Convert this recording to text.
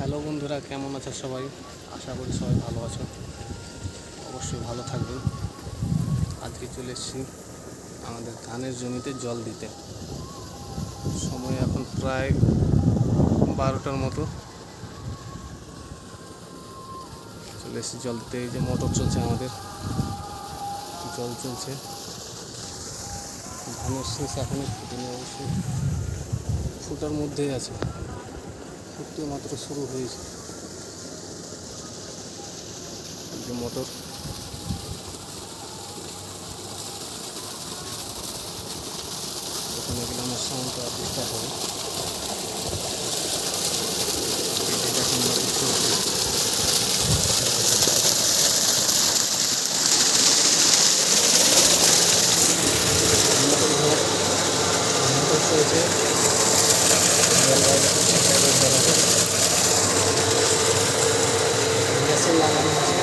Hello বন্ধুরা, কেমন আছো সবাই? আশা করি সবাই ভালো আছো। অবশ্যই ভালো থাকবে আজকে চলে এসেছি আমাদের ধানের জমিতে জল দিতে। সময় এখন প্রায় বারোটার মতো। চলে এসেছি জল দিতে। যে মোটর চলছে আমাদের। জল চলছে। ধানের শেষ ফুটেনি, অবশ্যই ফুটার মধ্যেই আছে। সত্যি মাত্র শুরু হয়েছে। মোটর। ওখানে গেলে আমার সাউন্ডটা ডিস্টার্ব হবে। Motor Gracias.